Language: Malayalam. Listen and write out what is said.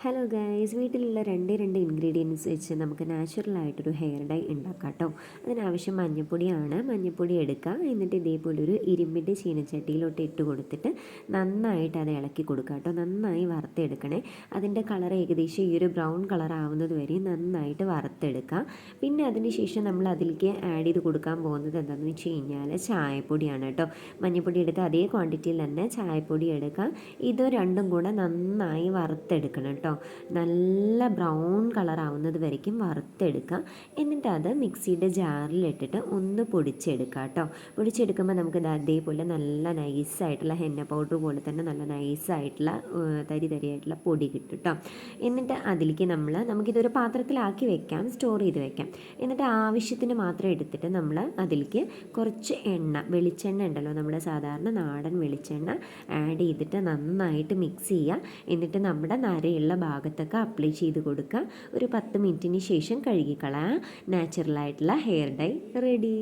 ഹലോ ഗൈസ് വീട്ടിലുള്ള രണ്ട് രണ്ട് ഇൻഗ്രീഡിയൻസ് വെച്ച് നമുക്ക് നാച്ചുറലായിട്ടൊരു ഹെയർ ഡൈ ഉണ്ടാക്കാം കേട്ടോ അതിനാവശ്യം മഞ്ഞപ്പൊടിയാണ്. മഞ്ഞപ്പൊടി എടുക്കുക എന്നിട്ട് ഇതേപോലെ ഒരു ഇരുമ്പിന്റെ ചീനച്ചട്ടിയിലോട്ട് ഇട്ട് കൊടുത്തിട്ട് നന്നായിട്ട് അത് ഇളക്കി കൊടുക്കുക കേട്ടോ നന്നായി വറുത്തെടുക്കണേ. അതിന്റെ കളർ ഏകദേശം ഈ ഒരു ബ്രൗൺ കളർ ആവുന്നത് വരെ നന്നായിട്ട് വറുത്തെടുക്കുക പിന്നെ അതിന് ശേഷം നമ്മൾ അതിലേക്ക് ആഡ് ചെയ്ത് കൊടുക്കാൻ പോകുന്നത് എന്താണെന്ന് വെച്ച് കഴിഞ്ഞാൽ ചായപ്പൊടിയാണ് കേട്ടോ മഞ്ഞപ്പൊടി എടുക്കുക അതേ ക്വാണ്ടിറ്റിയിൽ തന്നെ ചായപ്പൊടി എടുക്കുക ഇത് രണ്ടും കൂടെ നന്നായി വറുത്തെടുക്കണം കേട്ടോ നല്ല ബ്രൗൺ കളർ ആവുന്നത് വരയ്ക്കും. വറുത്തെടുക്കുക എന്നിട്ട് അത് മിക്സിയുടെ ജാറിലിട്ടിട്ട് ഒന്ന് പൊടിച്ചെടുക്കുക കേട്ടോ. പൊടിച്ചെടുക്കുമ്പോൾ നമുക്ക് അതേപോലെ നല്ല നൈസായിട്ടുള്ള ഹെന്ന പൗഡർ പോലെ തന്നെ നല്ല നൈസായിട്ടുള്ള തരി തരിയായിട്ടുള്ള പൊടി കിട്ടും കേട്ടോ. എന്നിട്ട് അതിലേക്ക് നമ്മൾ നമുക്കിതൊരു പാത്രത്തിലാക്കി വെക്കാം. സ്റ്റോർ ചെയ്ത് വെക്കാം. എന്നിട്ട് ആവശ്യത്തിന് മാത്രം എടുത്തിട്ട് നമ്മൾ അതിലേക്ക് കുറച്ച് എണ്ണ വെളിച്ചെണ്ണ ഉണ്ടല്ലോ. നമ്മുടെ സാധാരണ നാടൻ വെളിച്ചെണ്ണ ആഡ് ചെയ്തിട്ട് നന്നായിട്ട് മിക്സ് ചെയ്യുക. എന്നിട്ട് നമ്മുടെ നരയുള്ള ഭാഗത്തൊക്കെ അപ്ലൈ ചെയ്ത് കൊടുക്കുക. ഒരു പത്ത് മിനിറ്റിന് ശേഷം കഴുകിക്കളയാം. നാച്ചുറലായിട്ടുള്ള ഹെയർ ഡൈ റെഡി